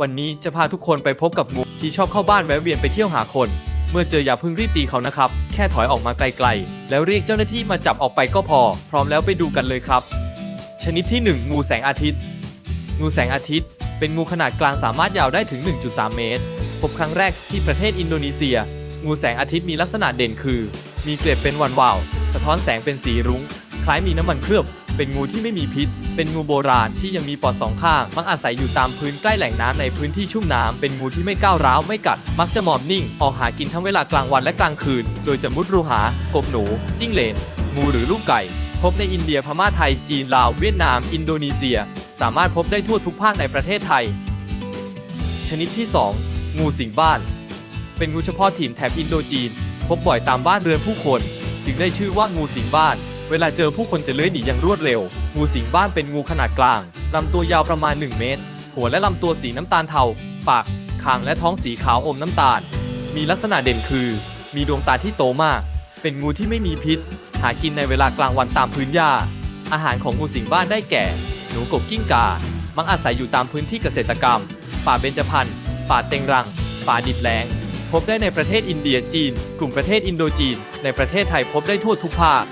วันนี้จะพาทุกคนไปพบกับงูที่ชอบเข้าบ้านแวะเวียนไปเที่ยวหาคน เมื่อเจออย่าเพิ่งรีบตีเขานะครับ แค่ถอยออกมาไกลๆ แล้วเรียกเจ้าหน้าที่มาจับออกไปก็พอ พร้อมแล้วไปดูกันเลยครับ ชนิดที่ 1 งูแสงอาทิตย์ งูแสงอาทิตย์ เป็นงูขนาดกลางสามารถยาวได้ถึง 1.3 เมตร พบครั้งแรกที่ประเทศอินโดนีเซีย งูแสงอาทิตย์มีลักษณะเด่นคือ มีเกล็ดเป็นวันวาว สะท้อนแสงเป็นสีรุ้ง คล้ายมีน้ำมันเคลือบ เป็นงูที่ไม่มีพิษ เป็นงูโบราณที่ยังมีปอดสองข้าง มักอาศัยอยู่ตามพื้นใกล้แหล่งน้ำในพื้นที่ชุ่มน้ำเป็นงูที่ไม่ก้าวร้าวไม่กัด มักจะหมอบนิ่ง ออกหากินทั้งเวลากลางวันและกลางคืน โดยจะมุดรูหา กบหนู จิ้งเหลน งูหรือลูกไก่ พบในอินเดียพม่าไทย จีน ลาว เวียดนาม อินโดนีเซีย สามารถพบได้ทั่วทุกภาคในประเทศไทย ชนิดที่ 2 งูสิงบ้าน เป็นงูเฉพาะถิ่นแถบอินโดจีน พบบ่อยตามบ้านเรือนผู้คน จึงได้ชื่อว่างูสิงบ้าน เวลาเจอผู้คนจะเลื้อยหนีอย่างรวดเร็ว งูสิงบ้านเป็นงูขนาดกลาง ลำตัวยาวประมาณ 1 เมตร หัวและลำตัวสีน้ำตาลเทา ปาก คางและท้องสีขาวอมน้ำตาล มีลักษณะเด่นคือ มีดวงตาที่โตมาก เป็นงูที่ไม่มีพิษ หากินในเวลากลางวันตามพื้นหญ้า อาหารของงูสิงบ้านได้แก่ หนูกบกิ้งกามักอาศัยอยู่ตามพื้นที่เกษตรกรรม ป่าเบญจพรรณ ป่าเต็งรัง ป่าดิบแล้ง พบได้ในประเทศอินเดียจีน กลุ่มประเทศอินโดจีน ในประเทศไทยพบได้ทั่วทุกภาค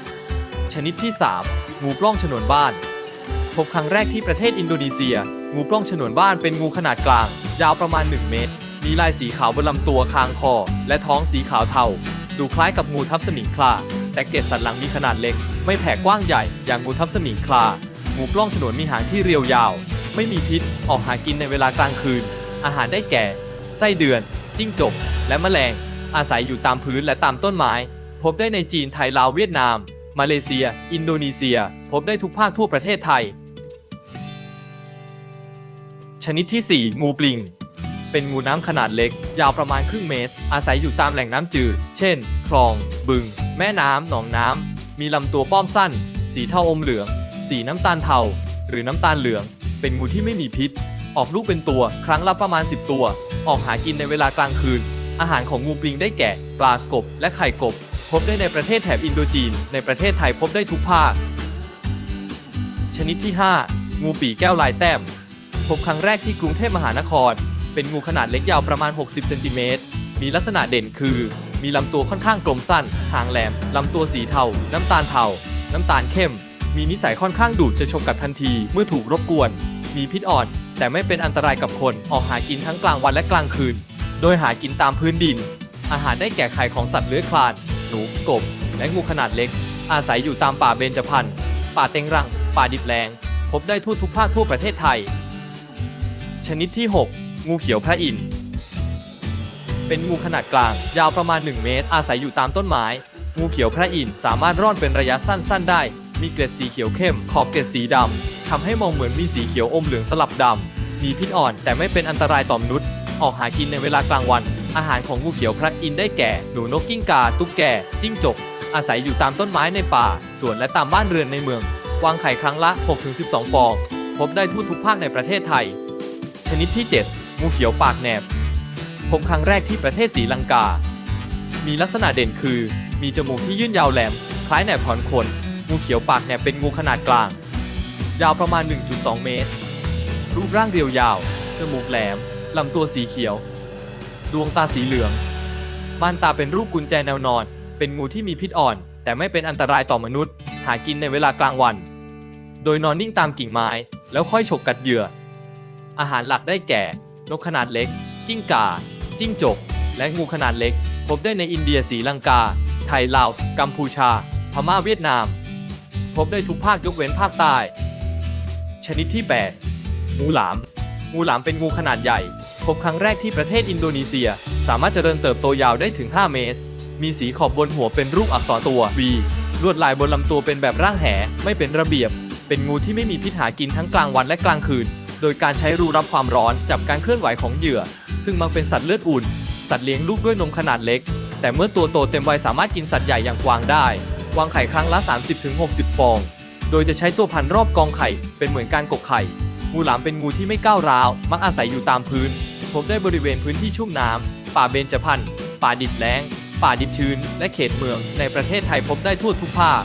ชนิดที่ 3 งูปล้องฉนวนบ้าน พบครั้งแรกที่ประเทศอินโดนีเซีย งูปล้องฉนวนบ้านเป็นงูขนาดกลาง ยาวประมาณ 1 เมตร มีลายสีขาวบนลำตัวคางคอ และท้องสีขาวเทา ดูคล้ายกับงูทับสมิงคลา แต่เกล็ดสันหลังมีขนาดเล็ก ไม่แผ่กว้างใหญ่ อย่างงูทับสมิงคลา งูปล้องฉนวนมีหางที่เรียวยาว ไม่มีพิษ ออกหากินในเวลากลางคืน อาหารได้แก่ ไส้เดือน จิ้งจก และแมลง อาศัยอยู่ตามพื้นและตามต้นไม้ พบได้ในจีน ไทย ลาว เวียดนาม มาเลเซีย อินโดนีเซีย พบได้ทุกภาคทั่วประเทศไทย ชนิดที่ 4 งูปลิง เป็นงูน้ำขนาดเล็ก ยาวประมาณครึ่งเมตร อาศัยอยู่ตามแหล่งน้ำจืด เช่น คลอง บึง แม่น้ำหนองน้ำ มีลำตัวป้อมสั้น สีเทาอมเหลือง สีน้ำตาลเทา หรือน้ำตาลเหลือง เป็นงูที่ไม่มีพิษ ออกลูกเป็นตัว ครั้งละประมาณ 10 ตัว ออกหากินในเวลากลางคืน อาหารของงูปลิงได้แก่ ปลากบ และไข่กบ พบได้ในประเทศแถบอินโดจีน ในประเทศไทยพบได้ทุกภาค ชนิดที่ 5 งูปีแก้วลายแต้ม พบครั้งแรกที่กรุงเทพมหานคร เป็นงูขนาดเล็กยาวประมาณ 60เซนติเมตร มีลักษณะเด่นคือ มีลำตัวค่อนข้างกลมสั้น หางแหลม ลำตัวสีเทา น้ำตาลเทา น้ำตาลเข้ม มีนิสัยค่อนข้างดุจะฉกกัดทันทีเมื่อถูกรบกวน มีพิษอ่อน แต่ไม่เป็นอันตรายกับคน ออกหากินทั้งกลางวันและกลางคืน โดยหากินตามพื้นดิน อาหารได้แก่ไข่ของสัตว์เลื้อยคลาน หนู กบ และงูขนาดเล็ก อาศัยอยู่ตามป่าเบญจพรรณ ป่าเต็งรัง ป่าดิบแลงพบได้ทั่วทุกภาคทั่วประเทศไทย ชนิดที่ 6 งูเขียวพระอินทร์ เป็นงูขนาดกลาง ยาวประมาณ 1 เมตร อาศัยอยู่ตามต้นไม้ งูเขียวพระอินทร์สามารถร่อนเป็นระยะสั้น ๆ ได้ มีเกล็ดสีเขียวเข้ม ขอบเกล็ดสีดำทำให้มองเหมือนมีสีเขียวอมเหลืองสลับดำมีพิษอ่อนแต่ไม่เป็นอันตรายต่อมนุษย์ ออกหากินในเวลากลางวัน อาหารของงูเขียวพระอินทร์ได้แก่ หนูนกกิ้งกา ตุ๊กแก จิ้งจก อาศัยอยู่ตามต้นไม้ในป่า สวนและตามบ้านเรือนในเมือง วางไข่ครั้งละ 6-12 ฟอง พบได้ทั่วทุกภาคในประเทศไทย ชนิดที่ 7 งูเขียวปากแหนบ พบครั้งแรกที่ประเทศศรีลังกา มีลักษณะเด่นคือ มีจมูกที่ยื่นยาวแหลม คล้ายแหนบถอนขน งูเขียวปากแหนบเป็นงูขนาดกลาง ยาวประมาณ 1.2 เมตร รูปร่างเรียวยาว จมูกแหลม ลำตัวสีเขียว ดวงตาสีเหลืองม่านตาเป็นรูปกุญแจแนวนอน เป็นงูที่มีพิษอ่อน แต่ไม่เป็นอันตรายต่อมนุษย์ หากินในเวลากลางวัน โดยนอนนิ่งตามกิ่งไม้ แล้วค่อยฉกกัดเหยื่อ อาหารหลักได้แก่ นกขนาดเล็ก กิ้งก่า จิ้งจก และงูขนาดเล็ก พบได้ในอินเดียศรีลังกา ไทยลาว กัมพูชา พม่าเวียดนาม พบได้ทุกภาคยกเว้นภาคใต้ ชนิดที่ 8 งูหลาม งูหลามเป็นงูขนาดใหญ่ พบครั้งแรกที่ประเทศอินโดนีเซีย สามารถเจริญเติบโตยาวได้ถึง 5 เมตร มีสีขอบบนหัวเป็นรูปอักษรตัว V ลวดลายบนลำตัวเป็นแบบร่างแห ไม่เป็นระเบียบ เป็นงูที่ไม่มีพิษหากินทั้งกลางวันและกลางคืน โดยการใช้รูรับความร้อนจับการเคลื่อนไหวของเหยื่อ ซึ่งมักเป็นสัตว์เลือดอุ่น สัตว์เลี้ยงลูกด้วยนมขนาดเล็ก แต่เมื่อตัวโตเต็มวัยสามารถกินสัตว์ใหญ่อย่างกวางได้ วางไข่ครั้งละ 30-60 ฟอง โดยจะใช้ตัวพันรอบกองไข่ เป็นเหมือนการกกไข่ งูหลามเป็นงูที่ไม่ก้าวร้าว มักอาศัยอยู่ตามพื้น พบได้บริเวณพื้นที่ชุ่มน้ำป่าเบญจพรรณป่าดิบแล้ง ป่าดิบชื้น และเขตเมือง ในประเทศไทยพบได้ทั่วทุกภาค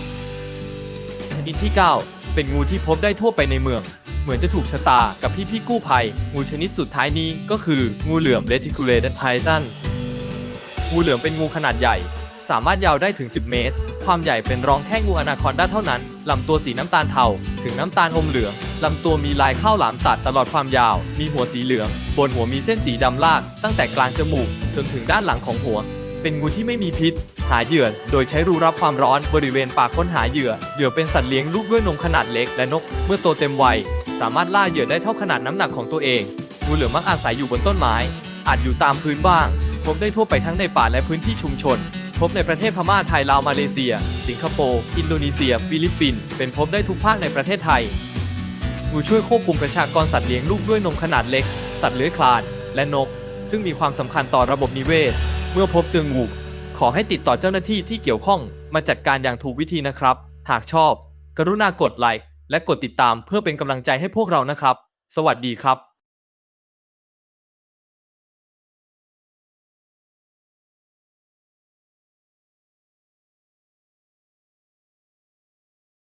ชนิดที่ 9 เป็นงูที่พบได้ทั่วไปในเมือง เหมือนจะถูกชะตากับพี่ๆกู้ภัย งูชนิดสุดท้ายนี้ก็คืองูเหลือม Reticulated python งูเหลือมเป็นงูขนาดใหญ่ สามารถยาวได้ถึง 10 เมตร ความใหญ่เป็นรองแค่งูอนาคอนด้าเท่านั้น ลำตัวสีน้ำตาลเทา ถึงน้ำตาลอมเหลือง ลำตัวมีลายข้าวหลามตัดตลอดความยาว มีหัวสีเหลือง บนหัวมีเส้นสีดำลาก ตั้งแต่กลางจมูก จนถึงด้านหลังของหัว เป็นงูที่ไม่มีพิษ หาเหยื่อ โดยใช้รูรับความร้อนบริเวณปากค้นหาเหยื่อ เหยื่อเป็นสัตว์เลี้ยงลูกด้วยนมขนาดเล็กและนก เมื่อโตเต็มวัย สามารถล่าเหยื่อได้เท่าขนาดน้ำหนักของตัวเอง งูเหลือมมักอาศัยอยู่บนต้นไม้ อาจอยู่ตามพื้นบ้าง พบได้ทั่วไปทั้งในป่าและพื้นที่ชุมชนพบในประเทศพม่าไทยลาวมาเลเซีย สิงคโปร์ อินโดนีเซีย ฟิลิปปินส์เป็นพบได้ทุกภาคในประเทศไทย งูช่วยควบคุมประชากรสัตว์เลี้ยงลูกด้วยนมขนาดเล็ก สัตว์เลื้อยคลาน และนก ซึ่งมีความสำคัญต่อระบบนิเวศ เมื่อพบเจองู ขอให้ติดต่อเจ้าหน้าที่ที่เกี่ยวข้องมาจัดการอย่างถูกวิธีนะครับ หากชอบ กรุณากดไลค์และกดติดตามเพื่อเป็นกำลังใจให้พวกเรานะครับ สวัสดีครับ